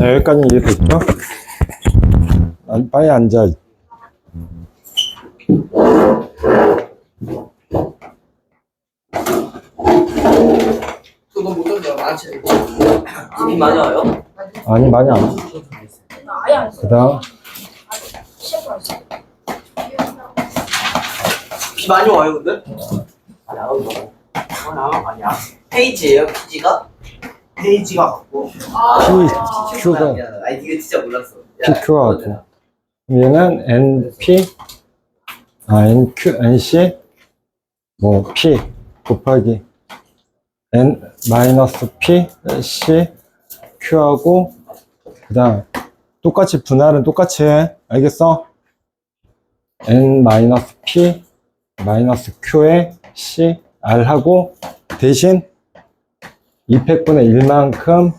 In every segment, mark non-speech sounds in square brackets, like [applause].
자, 여기까지 이해됐죠? 아, 빨리 앉아. 그거 못 던져 많지 집이 맞아요? 아니, 많이 안. 와. 나 아예 안 써. 그 다음, 시험 안 써. 비 많이 와요 근데? 아 나가고 어 나가 아니야 페이지예요 피지가? 페이지가 같고 아, P, Q가, 아니 이거 진짜 몰랐어 PQ가 같고. 얘는 NP, 아, NQ, NC, 뭐, P 곱하기 N 마이너스 P, C, Q하고, 그 다음, 똑같이 분할은 똑같이 해. 알겠어? N 마이너스 P, 마이너스 Q에 C, R 하고, 대신 200분의 1만큼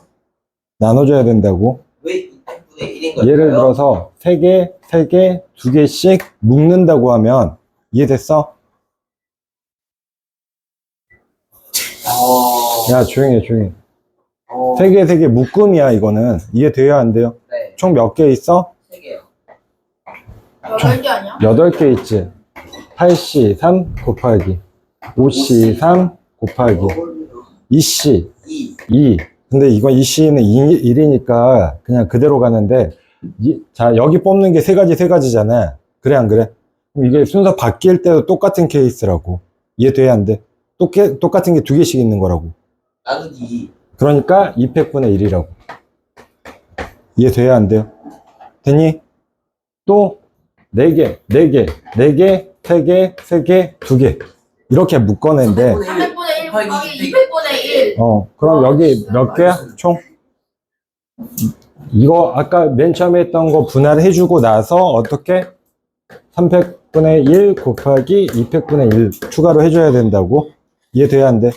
나눠줘야 된다고. 왜 200분의 1인 걸까요? 예를 들어서 세 개, 세 개, 두 개씩 묶는다고 하면 이해됐어? 어... 야 조용히 해 조용히 어... 세 개, 세개 묶음이야 이거는 이해돼야 안 돼요? 네, 총 몇 개 있어? 3개요 여덟 개 아니야? 여덟 개 있지 8C3 곱하기 5C3 곱하기 2C 2 2 근데 이건 2C는 1이니까 그냥 그대로 가는데 이- 자 여기 뽑는 게 세 가지 세 가지잖아 그래 안 그래? 그럼 이게 순서 바뀔 때도 똑같은 케이스라고 이해돼야 안 돼? 똑게, 똑같은 게 두 개씩 있는 거라고 나누기 2 그러니까 200분의 1이라고 이해돼야 안 돼요? 됐니? 또 4개, 4개, 4개, 3개, 3개, 2개 이렇게 묶어낸데 300분의 1 300분의 1 곱하기 곱하기 200분의 1. 어, 그럼 여기 몇 개야? 총? 이거 아까 맨 처음에 했던 거 분할해주고 나서 어떻게? 300분의 1 곱하기 200분의 1 추가로 해줘야 된다고? 이해돼야 안 돼?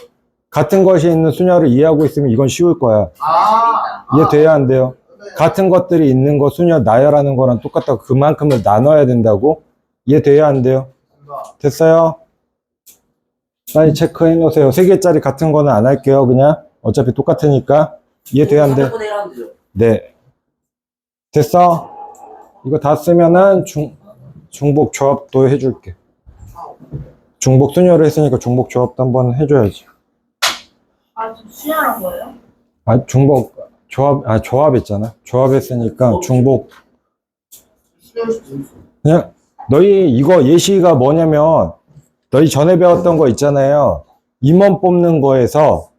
같은 것이 있는 수녀를 이해하고 있으면 이건 쉬울 거야. 아 이해돼야 안 돼요? 같은 것들이 있는 거 수녀 나열하는 거랑 똑같다고 그만큼을 나눠야 된다고? 이해돼야 안 돼요? 됐어요? 빨리 체크해 놓으세요. 세 개짜리 같은 거는 안 할게요. 그냥 어차피 똑같으니까 이해돼야 안 돼? 300분의 1 하면 되죠 네. 됐어? 이거 다 쓰면은 중 중복 조합도 해줄게. 중복 순열을 했으니까 중복 조합도 한번 해줘야지. 아, 수혈한 거예요? 아 중복 조합 아 조합했잖아. 조합 했으니까 중복 그냥 너희 이거 예시가 뭐냐면 너희 전에 배웠던 거 있잖아요. 임원 뽑는 거에서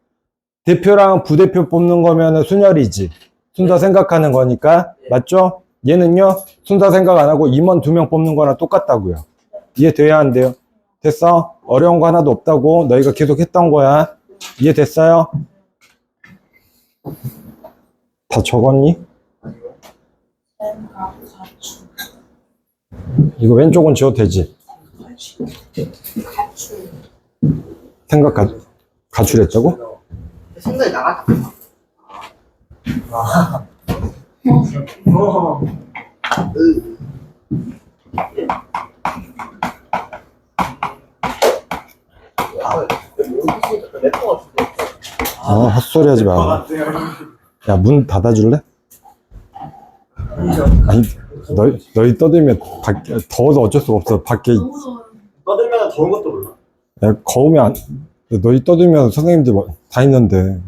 대표랑 부대표 뽑는 거면은 순열이지. 순서 생각하는 거니까 맞죠? 얘는요 순서 생각 안 하고 임원 두 명 뽑는 거랑 똑같다고요. 이해돼야 안 돼요? 됐어? 어려운 거 하나도 없다고 너희가 계속 했던 거야. 이해됐어요? 다 적었니? 이거 왼쪽은 지워도 되지? 가출. 생각 가, 가출했다고? 생각이 나갔다 아, 헛소리 하지 마. 야, 문 닫아줄래? 아니, 너희, 너희 떠들면 밖, 더워서 어쩔 수가 없어. 밖에, 더운 것도 몰라. 야, 거우면 안, 너희 떠들면 선생님들 뭐다 있는데.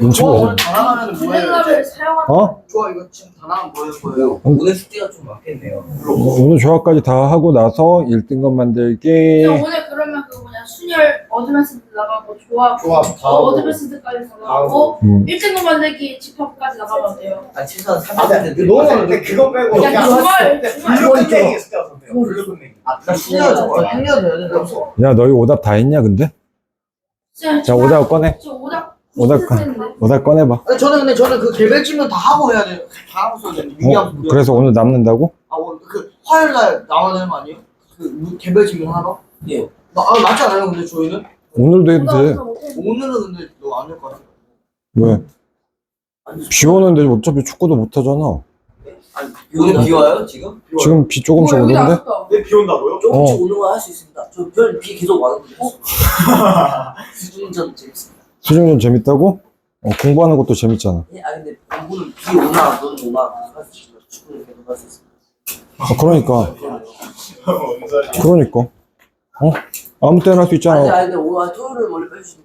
눈치 오늘 보지. 다 나가면 뭐예요 사용하는 어? 좋아 이거 지금 다 나가면 뭐예요 뭐예요 오늘 숙제가 좀 많겠네요 오늘 조합까지 다 하고 나서 1등급 만들기. 오늘 그러면 그 뭐냐 순열 어드밴스드 나가고 조합 조합 다 어, 하고 어드밴스드까지 나가고 음. 1등급 만들기 집합까지 나가면 돼요. 아 최소한 아, 300분의 너무 1 많은데 그거 빼고 야, 주말, 주말. 블루 끝내기 있을 때 같은데요 블루 끝내기 아나 신경 신경 줘야 되는 없어 야, 너희 오답 다 했냐, 근데? 자, 자, 오답 꺼내. 저 오답 오답 꺼. 오답 꺼내봐. 아니 저는 근데 저는 그 개별질문 다 하고 해야 돼요 다 하고 써야 되는데 어, 유기함수 그래서 오늘 남는다고? 아, 오늘 그 화요일 날 나와야 되는 거 아니에요? 그 무- 개별 질문 하러? 예. 나, 아, 맞지 않아요? 근데 저희는 오늘도 해도 돼. 오늘은 근데 너안될 것 같아. 왜? 비 오는데 어차피 축구도 못 하잖아. 아니 오늘 비 와요 지금? 지금 비 조금씩 어, 여기 오는데? 내비 온다고요? 조금씩 어. 오는 거 할 수 있습니다 저별비 계속 와는데 [laughs] 수준전 재밌습니다 수중전 재밌다고? 어, 공부하는 것도 재밌잖아. 예, 아 근데 누구는 비 5만, 너는 5만. 축구를 계속 할 수 있어. 아, 그러니까. 그러니까. 어? 아무 때나 할 수 아니, 있잖아. 아니, 근데 오늘 토요일은 원래 빼주시면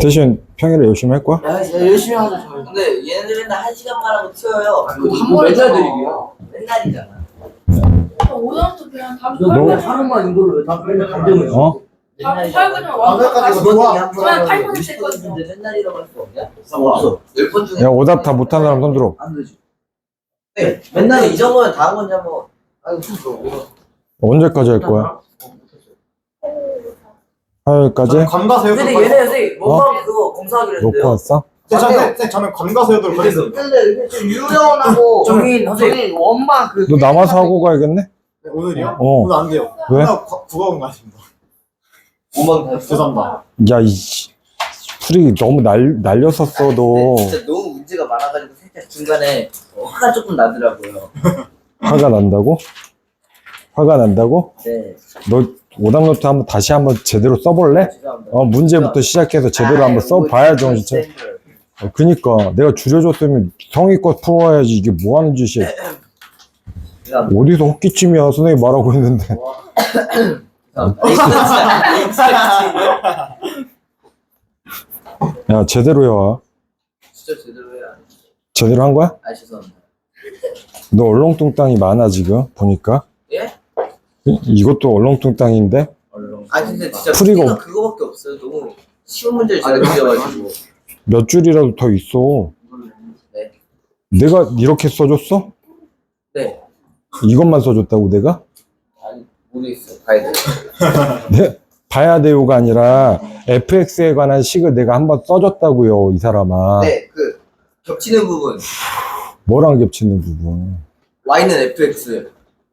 대신 평일에 열심히 할 거야? 야, 야, 열심히 하자, 저희. 근데 얘네들 맨날 한 시간만 하고 튀어요. 한뭐 번에 맨날. 드립이야. 맨날이잖아. 오전부터 그냥 다음 너- 주에 하루만 이걸로 왜다 맨날 감정을 어? 다음 주 화요일까지 아, 와서 그러니까 다시 이거 좋아. 저는 8분 했거든요. 맨날이라고 할 수 없냐? 없어. 10번 중에. 야, 오답 다 못한 사람 손 들어. 안 되지. 네, 맨날 잊어보면 다음 건지 한번. 아이고, 진짜. 언제까지 할 거야? 화요일까지? 근데 얘네 선생님, 뭔가 그거 검사하기로 놓고 했는데요. 왔어? 저는 저는 관가서요도 그랬어요. 근데 좀 유령하고 정인 [laughs] 선생님. 저기 원만 그너 남아서 하고 가야겠네? 네, 오늘이요? 어. 오늘 안 돼요. 왜? 오늘 국어원 가십니다. 5만 다 죄송합니다. 야, 이, 씨. 풀이 너무 날, 날렸었어, 너. 진짜 너무 문제가 많아가지고 살짝 중간에 화가 조금 나더라고요. 화가 난다고? 화가 난다고? 네, 너 오답노트 한번 다시 한번 제대로 써볼래? 어, 문제부터 시작해서 제대로 한번 써봐야 정신 차. 어, 그니까 내가 줄여줬으면 성의껏 풀어야지 이게 뭐 하는 짓이야. 어디서 헛기침이야 선생님 말하고 있는데. [laughs] 야 제대로 해와. 진짜 제대로 해야. 제대로 한 거야? 아 죄송합니다. 너 얼렁뚱땅이 많아 지금 보니까. 예? 이- 이것도 얼렁뚱땅인데 아 근데 진짜 풀이가 풀이가 없- 그거밖에 없어요. 너무 쉬운 문제를 제가 드려가지고. 몇 줄이라도 더 있어. 네. 내가 이렇게 써줬어? 네. 이것만 써줬다고 내가? 아니 모르겠어요. 봐야 돼요. [laughs] 네, 봐야 돼요가 아니라 FX에 관한 식을 내가 한번 써줬다고요, 이 사람아. 네, 그 겹치는 부분. 뭐랑 겹치는 부분. Y는 FX.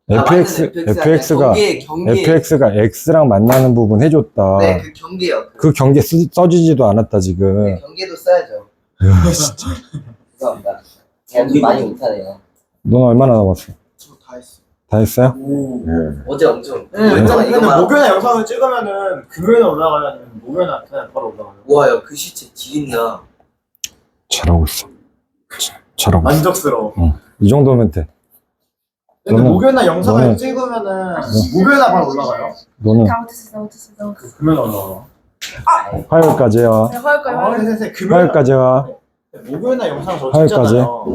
FX, FX가. FX가 X랑 만나는 부분 해줬다. 네, 그 경계요. 그그 경계 쓰, 써지지도 않았다, 지금. 네, 경계도 써야죠. 으, 진짜. [laughs] 죄송합니다. 제가 좀 많이 못하네요. 넌 얼마나 남았어? 저 다 했어. 다 했어요? 어제 엄청. 네, 열정은 근데 이거만. 목요일에 영상을 찍으면은 금요일에 올라가면 목요일에 그냥 바로 올라가요. 와요, 그 시체 지린다. 잘하고 있어. 자- 잘하고 있어. 만족스러워. 이 정도면 돼. 근데 너는- 목요일날 영상을 너는- 찍으면은 목요일날 바로 올라가요. 너는 잘못했어, 잘못했어, 잘못했어. 금요일 올라가요. 화요일까지 해와. 네, 화요일까지 아, 화요일. 선생님 금요일 화요일까지 해와. 목요일날 영상 저 화요일까지? 찍잖아요.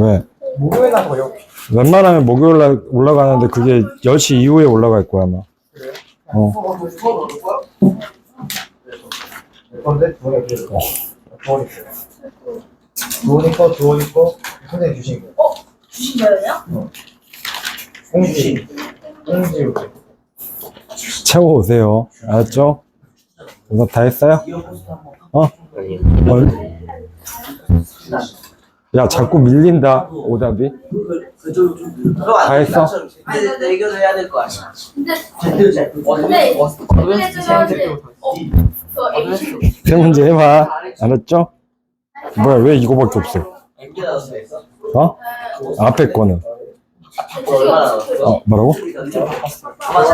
왜? 목요일날 더 영. 웬만하면 목요일 날 올라가는데 그게 10시 이후에 올라갈 거야, 아마. 어. 건데 두원이 그래도. 두원이 거. 두원이 거, 두원이 거, 선생님 주신 거. 주신 거예요? 공지. 공지. 채워 오세요. 알았죠? 오답 다 했어요? 어? 뭘? 야, 자꾸 밀린다, 오답이. 다 돼. 했어? 나처럼 제대로 대결을 해야 될 거 아니야. 근데 제대로 잘. 근데 어, 근데 제가 이제 어, 그 ABC 세 문제 해봐. 알았죠? 뭐야, 왜 이거밖에 없어? 있어? 어? 앞에 거는. 어, 뭐라고?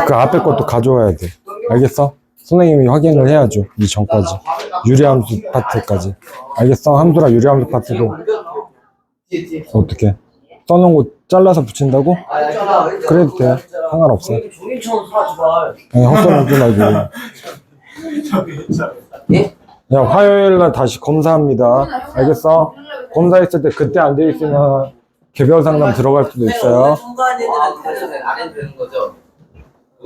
그 앞에 것도 가져와야 돼. 알겠어? 선생님이 확인을 해야죠. 이 전까지. 유리함수 파트까지. 알겠어? 함수랑 유리함수 뒤에. 어떻게? 써놓은 거 잘라서 붙인다고? 그래도 돼. 상관없어. 아니, 헛소리 하지 말고. [laughs] 예? 야, 화요일 날 다시 검사합니다. 알겠어? 검사했을 때 그때 안 돼 있으면 개별 상담 들어갈 수도 있어요. 통과한 애들은 그래서 안 해도 되는 거죠?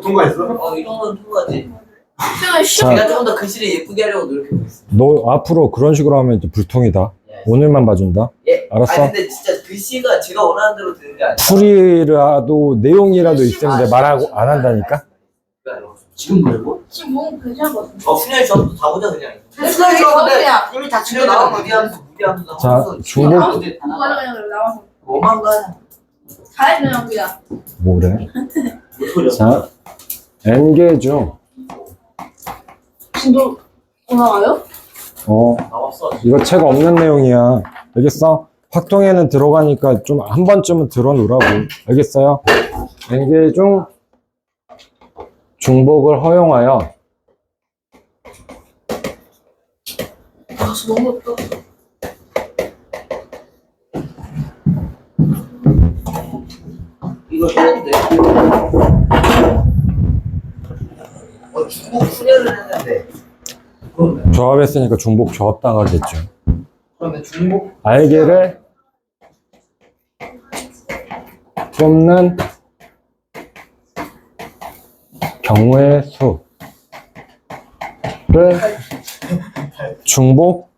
통과했어? 어, 이 정도는 통과지. 내가 조금 더 글씨를 예쁘게 하려고 노력하고 있어. 너 앞으로 그런 식으로 하면 이제 불통이다. 오늘만 봐준다. 예. 알았어. 아니, 근데 진짜 글씨가 제가 원하는 대로 되는 게 아니야. 풀이라도 내용이라도 있으면 내가 말하고 안 한다니까? 지금 뭐라고? 지금 몸 괜찮은 것 같은데. 어, 순열 전부 다 보자 그냥. 수능이 저번에 이미 다 치고 나와 무리함수 무리함수 자, 중복- 그거 가져가 그냥 나와서 뭐만 가. 잘해주면 그냥 뭐래? 자, N개 중, 진도 올라가요? 어, 나왔어. 이거 책 없는 내용이야. 알겠어? 확통에는 들어가니까 좀 한 번쯤은 들어놓으라고. 알겠어요? 중 중복을 허용하여 아, 너무 없다. 이거 했는데 어, 중국 수련을 했는데 그러면 조합했으니까 중복 조합당하겠죠. 그러면 중국 알게를 뽑는 경우의 수를 중복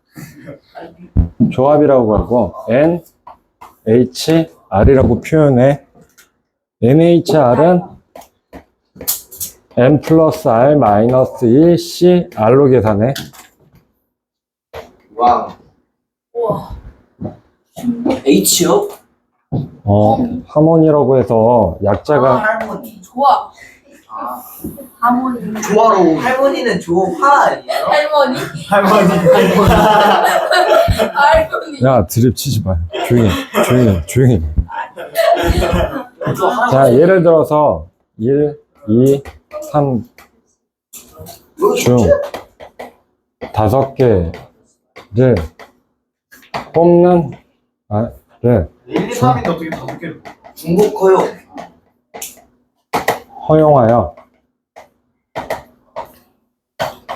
조합이라고 하고 N, H, R이라고 표현해. NHR은 N 플러스 R 마이너스 1 C R로 계산해. 와우. 우와. H요? 어, 하모니라고 해서 약자가 할머니. 좋아. 아, 할머니. 조화로. 할머니는 조화 아니에요? 할머니. 할머니 할머니 [laughs] 할머니. 야 드립 치지 마 조용히 해, 조용히 해, 조용히 해. 자 예를 들어서 1, 2, 3 여기 중 다섯 개를 뽑는 아, 를 1, 2, 3인데 어떻게 다섯 개를 중국 커요. 허용하여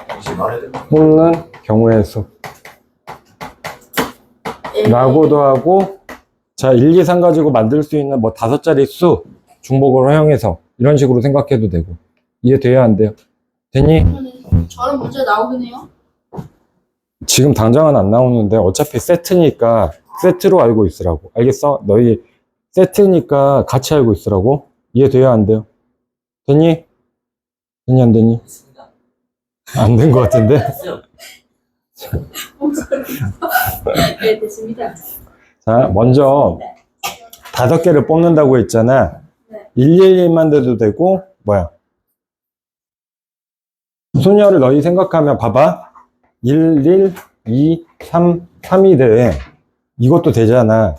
다시 말해야 돼 뽑는 경우의 수 라고도 하고 자 1, 2, 3 가지고 만들 수 있는 뭐 다섯 자리 수 중복을 허용해서 이런 식으로 생각해도 되고 이해돼야 안 돼요? 되니? 저런 문제 나오긴 해요. 지금 당장은 안 나오는데 어차피 세트니까 세트로 알고 있으라고. 알겠어? 너희 세트니까 같이 알고 있으라고. 이해돼야 안 돼요? 되니? 되니 안? 됐습니다. 안된 것 같은데? 네, 됐습니다. 자, 먼저 다섯 개를 뽑는다고 했잖아. 네. 111만 돼도 되고, 뭐야? 소녀를 너희 생각하면 봐봐. 1, 1, 2, 3, 3이 돼. 이것도 되잖아.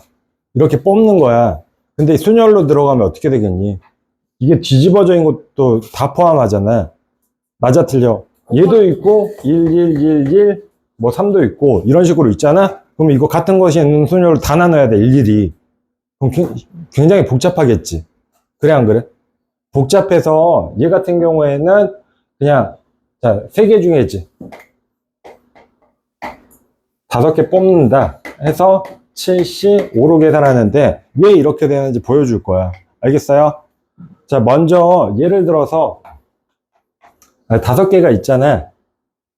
이렇게 뽑는 거야. 근데 순열로 들어가면 어떻게 되겠니? 이게 뒤집어져 있는 것도 다 포함하잖아. 맞아, 틀려. 얘도 있고, 1, 1, 1, 1, 뭐 3도 있고, 이런 식으로 있잖아? 그럼 이거 같은 것이 있는 순열을 다 나눠야 돼, 일일이. 그럼 굉- 굉장히 복잡하겠지. 그래, 안 그래? 복잡해서 얘 같은 경우에는 그냥, 자, 세 개 중에지. 다섯 개 뽑는다 해서 75로 계산하는데 왜 이렇게 되는지 보여줄 거야. 알겠어요? 자, 먼저 예를 들어서 아, 다섯 개가 있잖아.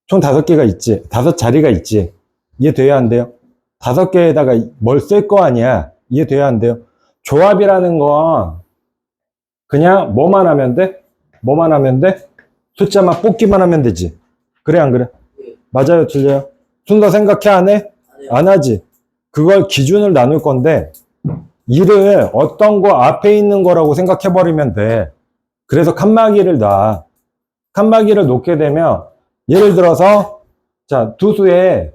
총 다섯 개가 있지. 다섯 자리가 있지. 이해돼야 안 돼요? 다섯 개에다가 뭘 쓸 거 아니야. 이해돼야 안 돼요? 조합이라는 건 그냥 뭐만 하면 돼? 뭐만 하면 돼? 숫자만 뽑기만 하면 되지. 그래, 안 그래? 맞아요, 틀려요? 순서 생각해, 안 해? 안 하지. 그걸 기준을 나눌 건데, 일을 어떤 거 앞에 있는 거라고 생각해버리면 돼. 그래서 칸막이를 놔. 칸막이를 놓게 되면, 예를 들어서, 자, 두 수에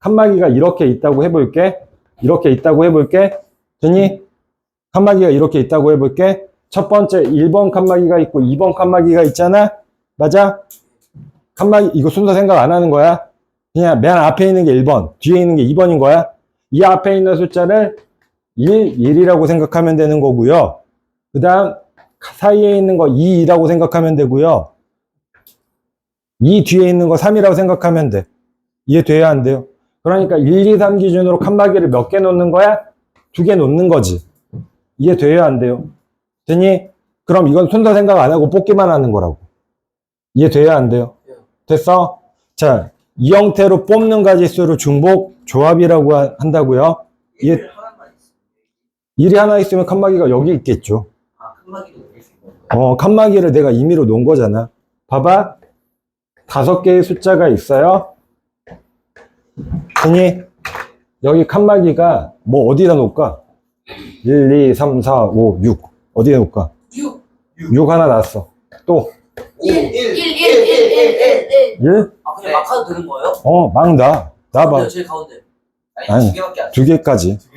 칸막이가 이렇게 있다고 해볼게. 이렇게 있다고 해볼게. 되니? 칸막이가 이렇게 있다고 해볼게. 첫 번째 1번 칸막이가 있고 2번 칸막이가 있잖아? 맞아? 칸막이, 이거 순서 생각 안 하는 거야? 그냥 맨 앞에 있는 게 1번, 뒤에 있는 게 2번인 거야? 이 앞에 있는 숫자를 1, 1이라고 생각하면 되는 거고요. 그 다음, 사이에 있는 거 2, 2라고 생각하면 되고요. 이 뒤에 있는 거 3이라고 생각하면 돼. 이해 돼야 안 돼요? 그러니까 1, 2, 3 기준으로 칸막이를 몇 개 놓는 거야? 두 개 놓는 거지. 이해 돼야 안 돼요? 되니? 그럼 이건 순서 생각 안 하고 뽑기만 하는 거라고. 이해 돼야 안 돼요? 됐어? 자, 이 형태로 뽑는 가지수를 중복 조합이라고 하- 한다고요? 있어. 일이 하나 있으면 칸막이가 여기 있겠죠. 아, 칸막이도 여기. 어, 칸막이를 내가 임의로 놓은 거잖아. 봐봐. 다섯 개의 숫자가 있어요. 아니, 여기 칸막이가 뭐 어디다 놓을까? 1, 2, 3, 4, 5, 6. 어디에 놓을까? 6. 6 하나 놨어. 또, 1, 1, 1, 1, 1, 1, 1. 1? 아 그냥 막 하도 되는 거예요? 어, 막 놔. 놔봐. 가운데요, 제일 가운데. 아니, 아니. 두 개밖에 안 돼. 두 개까지. 아씨.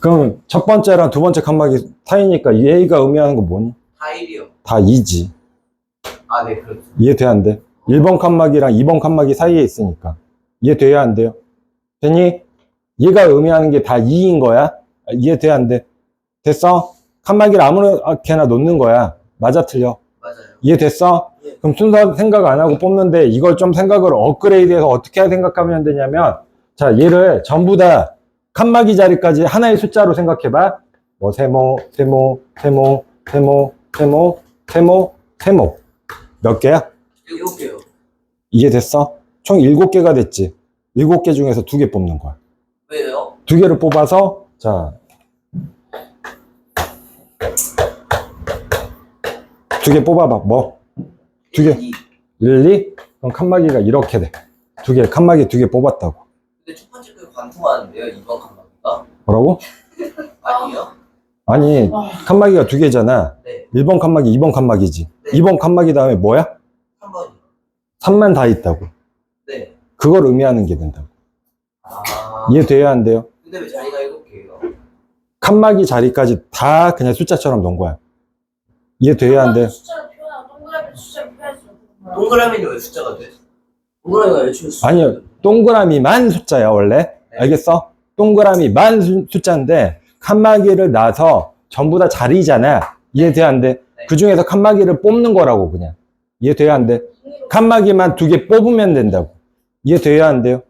그럼 첫 번째랑 두 번째 칸막이 사이니까 A가 의미하는 거 뭐니? 다 1이요. 다 2지. 아, 네, 그렇죠. 이해돼야 안 돼? 1번 칸막이랑 2번 칸막이 사이에 있으니까. 이해돼야 안 돼요? 되니? 얘가 의미하는 게 다 2인 거야? 아, 이해돼야 안 돼? 됐어? 칸막이를 아무렇게나 놓는 거야. 맞아, 틀려. 맞아요. 이해됐어? 예. 그럼 순서 생각 안 하고 뽑는데 이걸 좀 생각을 업그레이드해서 어떻게 생각하면 되냐면 자 얘를 전부 다 칸막이 자리까지 하나의 숫자로 생각해봐 뭐 세모 세모 세모 세모 세모 세모 세모 몇 개야? 일곱 개요. 이게 됐어? 총 일곱 개가 됐지 일곱 개 중에서 두 개 뽑는 거야 왜요? 두 개를 뽑아서 자 두 개 뽑아봐 뭐? 두 개. 이. 1, 2? 그럼 칸막이가 이렇게 돼. 두 개, 칸막이 두 개 뽑았다고. 근데 첫 번째 그 관통하는데요. 이번 칸막이가 뭐라고? 아니에요? 아니, 칸막이가 두 개잖아. 네. 1번 칸막이, 2번 칸막이지. 네. 2번 칸막이 다음에 뭐야? 한 번이. 3만 다 있다고. 네. 그걸 의미하는 게 된다고. 아. 이해돼야 안 돼요? 근데 왜 자리가 일곱 개예요? 칸막이 자리까지 다 그냥 숫자처럼 놓은 거야. 이해돼야 안 돼? 숫자를 표현하고 동그라미 숫자를 표현해서 동그라미는 왜 숫자가 돼? 동그라미가 왜 숫자? 아니요. 동그라미만 숫자야, 원래. 네. 알겠어? 동그라미 만 수- 숫자인데, 칸막이를 놔서 전부 다 자리잖아. 이해돼야 안 돼? 네. 그 중에서 칸막이를 뽑는 거라고, 그냥. 이해돼야 안 돼? 칸막이만 두 개 뽑으면 된다고. 이해돼야 안 돼요?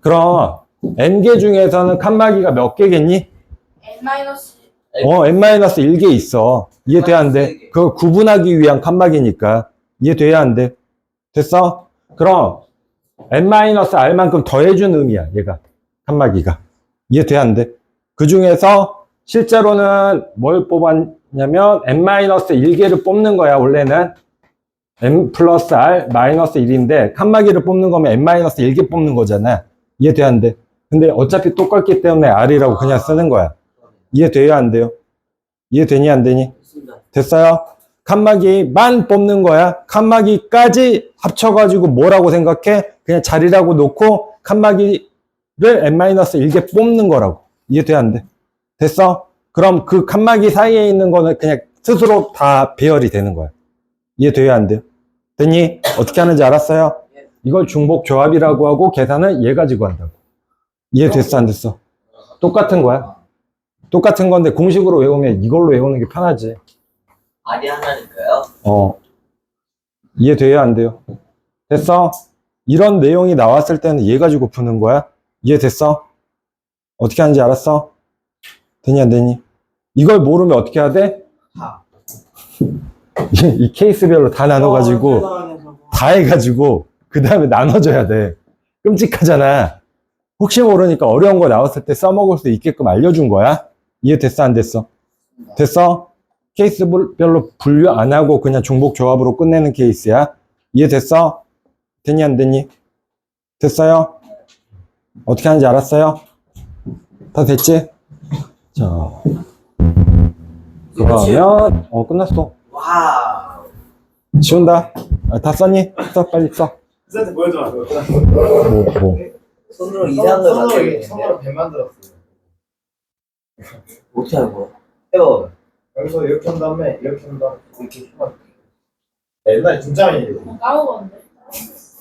그럼, n개 중에서는 칸막이가 몇 개겠니? n 마이너스 어, n-1개 있어. 이해돼야 안 돼? 그걸 구분하기 위한 칸막이니까. 이해돼야 안 돼? 됐어? 그럼, n-r만큼 더해준 의미야, 얘가. 칸막이가. 이해돼야 안 돼? 그 중에서 실제로는 뭘 뽑았냐면, n-1개를 뽑는 거야, 원래는. n 플러스 r 마이너스 1인데, 칸막이를 뽑는 거면 n-1개 뽑는 거잖아. 이해돼야 안 돼? 근데 어차피 똑같기 때문에 r이라고 그냥 쓰는 거야. 이해돼야 안 돼요? 이해되니 안 되니? 됐어요? 칸막이만 뽑는 거야. 칸막이까지 합쳐가지고 뭐라고 생각해? 그냥 자리라고 놓고 칸막이 를 n-1개 뽑는 거라고. 이해 돼 안 돼? 됐어? 그럼 그 칸막이 사이에 있는 거는 그냥 스스로 다 배열이 되는 거야. 이해돼야 안 돼요? 됐니? 어떻게 하는지 알았어요? 이걸 중복 조합이라고 하고 계산은 얘 가지고 한다고. 이해 됐어 안 됐어? 똑같은 거야. 똑같은 건데 공식으로 외우면 이걸로 외우는 게 편하지. 알이 하나니까요. 어. 이해돼야 안 돼요? 됐어? 이런 내용이 나왔을 때는 얘 가지고 푸는 거야? 이해됐어? 어떻게 하는지 알았어? 되니 안 되니? 이걸 모르면 어떻게 해야 돼? 다. [laughs] 이, 이 케이스별로 다 나눠가지고 다 해가지고 그 다음에 나눠줘야 돼. 끔찍하잖아. 혹시 모르니까 어려운 거 나왔을 때 써먹을 수 있게끔 알려준 거야. 이해됐어 안 됐어? 됐어? 케이스별로 분류 안 하고 그냥 중복 조합으로 끝내는 케이스야. 이해됐어? 됐니 안 됐니? 됐어요? 어떻게 하는지 알았어요? 다 됐지? 자 그러면 어 끝났어. 와. 지운다. 아, 다 썼니? 써 빨리 써. 쌤한테 보여줘. 뭐 뭐. 손으로 이상한 걸 손으로 만들겠는데. 손으로 배 만들었어요. 어떻게 하는 거야? 해봐. 여기서 이렇게 한 다음에 이렇게 한 다음에 이렇게. 옛날에 진짜 많이 했거든. 까먹었는데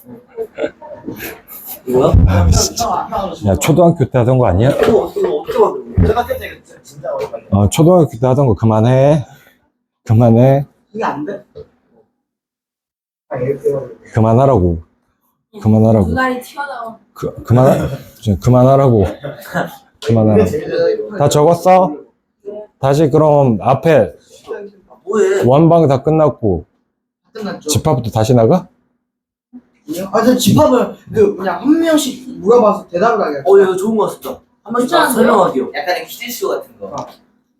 [laughs] 이거요? 아, 진짜. 야 초등학교 때 하던 거 아니야? 이거 어떻게 그때 진짜 오랜만에. 어, 초등학교 때 하던 거 그만해. 그만해. 이게 안 돼? 아, 이렇게 해가지고. 그만하라고. 그만하라고. 눈알이 튀어나온 그, 그만, 저, 그만하라고. 그만하라고. 다 적었어? 다시 그럼 앞에 아, 뭐해? 원방 다 끝났고 끝났죠. 집합부터 다시 나가? 아, 저 집합을 그 그냥 한 명씩 물어봐서 대답을 하게. 어, 이거 좋은 거 같다. 한 번씩 다 괜찮은데요? 설명하기요. 약간의 퀴즈쇼 같은 거.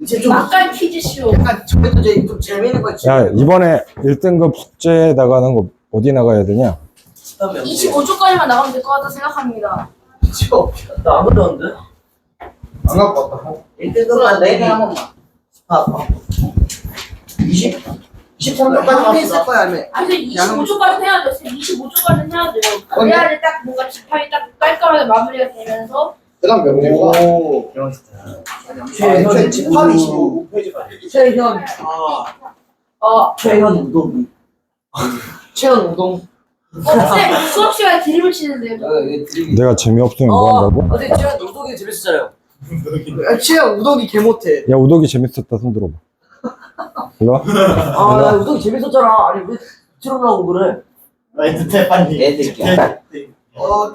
이제 좀 막간 퀴즈쇼 약간 저희도 이제 좀 재밌는 거 있지. 야, 이번에 1등급 숙제 나가는 거 어디 나가야 되냐? 다음에 25초까지만 나가면 될 것 같다 생각합니다 치워. 나안 그러는데? 안 갖고 왔다. 1등급만 내일 내기. 한 번만. 아, 20 23년까지 한번 있을 거야, 아니 근데 25초까지 해야 돼요 25초까지 해야 돼요 그래야지 딱 뭔가 집합이 딱 깔끔하게 마무리가 되면서 그다음 명제가 오. 최현 집합 25. 25 페이지까지. 최현 아 어, 최현 우동이. 최현 우동. 어 쌤, 수업 시간에 드립을 치는데요 아, 드립이. 내가 재미없으면 뭐 한다고? 어제 최현 우동이 재밌었잖아요. 야, 치아 우덕이 개 못해. 야 우독이 재밌었다 손 들어봐 일로 와 아, 나 우동 재밌었잖아. 아니, 왜 틀어나오고 그래? 나이트 빨리. 애들이야. 어.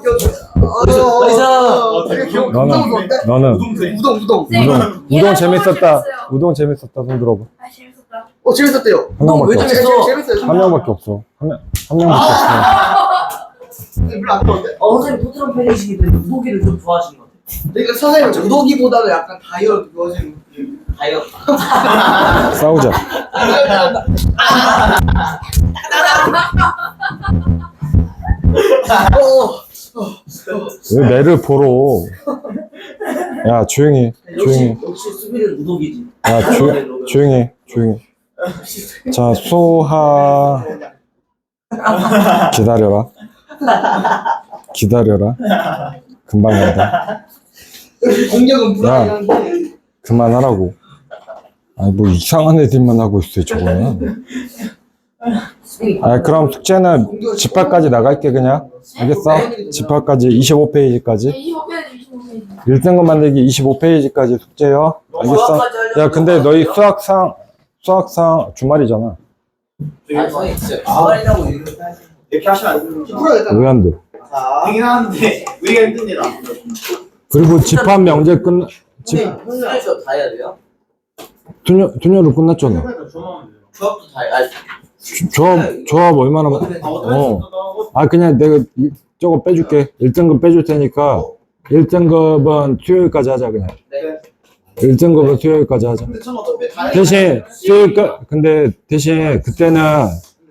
어디서, 어? 어, 되게 귀여워. 너는-? 너는 우동, 우동. 쌤, 우동 우동 재밌었다. 우동 재밌었다 손 들어봐 아 재밌었다. 어, 재밌었대요. 한 명밖에 왜 없어 재밌어? 재밌어요. 한 명밖에 없어 한, 명, 한 명밖에 없어 별로 안 좋은데? 어, 선생님 부드러운 편이시기 때문에 우동기를 좀 좋아하시는 것 같아요. 그러니까 선생님 우덕이보다는 약간 다이어트 그거 지. 다이어. [laughs] 싸우자 어, [laughs] 왜 매를 보러 야 조용히 해, 조용히 해. 역시, 역시 수비는 우동이지. 야 조, [laughs] 조용히 해, 조용히 해. 자 소하 기다려라 기다려라 금방 간다 공격은 불안한데. 그만하라고 아니 뭐 이상한 애들만 하고 있어 저거는. 아 그럼 숙제는 집합까지 나갈게 그냥 알겠어? 집합까지 25페이지까지 25페이지 25페이지. 1등급 만들기 25페이지까지 숙제요 알겠어? 야 근데 너희 수학상 수학상 주말이잖아 아, 진짜 주말이라고 이렇게 하시는 이렇게 하시면 안 돼요. 풀어야겠다. 왜안 돼? 자, 되긴 하는데 우리가 힘듭니다. 그리고 집합 명제 끝 집, 선생님, 거. 수업 다 해야 돼요? 투녀, 투녀로 끝났잖아 조만하면 돼요. 수업도 다 해. 아니, 조합 조합 얼마나 많- 어떻게 아, 어. 아 그냥 내가 이- 저거 빼줄게 1등급 빼줄 테니까 1등급은 수요일까지 하자 그냥 네. 1등급은 수요일까지 하자 근데 전 어차피 다 대신 수요일까 근데 대신 그때는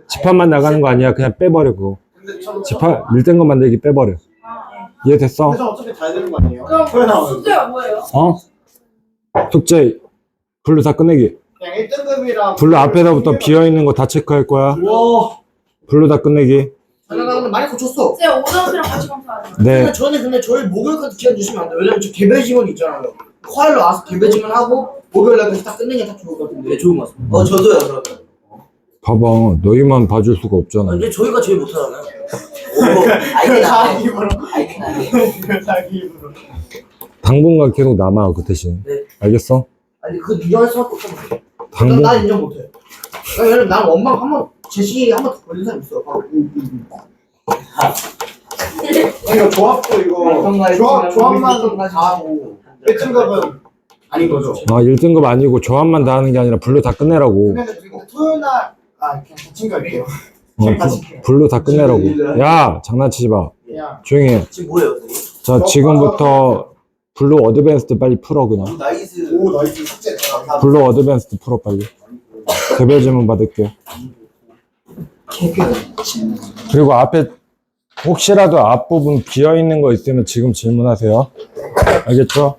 집합만 나가는 거 아니야 그냥 빼버려 그거 근데 전 집합 1등급 만들기 빼버려 아, 이해됐어? 근데 전 어차피 다 해야 되는 거 아니에요? 그럼 그래 숙제가 뭐예요? 어? 숙제 블루 다 끝내기 그냥 1등급이랑 블루 앞에서부터 비어있는 거 다 체크할 거야 와, 블루 다 끝내기 나는 많이 고쳤어. 쌤 오정수랑 같이 검사하죠. 네 근데 저는 근데 저희 목요일까지 기간 주시면 안 돼요. 왜냐면 저 개별 지원 있잖아요. 화요일 와서 개별 지원 하고 목요일 날까지 딱 끝내는 게딱 좋을 것 같은데. 네, 좋은 것 같습니다. 어, 저도요, 그러면. 봐봐 너희만 봐줄 수가 없잖아 근데 저희가 제일 못하잖아요. 오, 안 자기 돼. 입으로. 자기 입으로 당분간 계속 남아 그 대신 네. 알겠어? 아니, 그 인정할 수밖에. 난, 당분 난 인정 못해. 왜냐면 난 원망 한번 제시 한번 더 걸린 사람 있어. 바로 우, 우, 우. 이거 조합도 이거 평가에 조합 조합만 다 하고 1등급은 아닌 거죠? 아 1등급 아니고 조합만 다 하는 게 아니라 블루 다 끝내라고 근데 그리고 토요일 날 아 그냥 같이 갈게요. 어, 블- 블루 다 끝내라고 야 장난치지 마 그냥 조용히 해. 지금 뭐예요? 자 지금부터 블루 어드밴스드 빨리 풀어 그냥. 나이스. 오 나이스. 숙제 다. 블루 어드밴스드 풀어 빨리. 개별 질문 받을게 그리고 앞에 혹시라도 앞부분 비어 있는 거 있으면 지금 질문하세요. 알겠죠?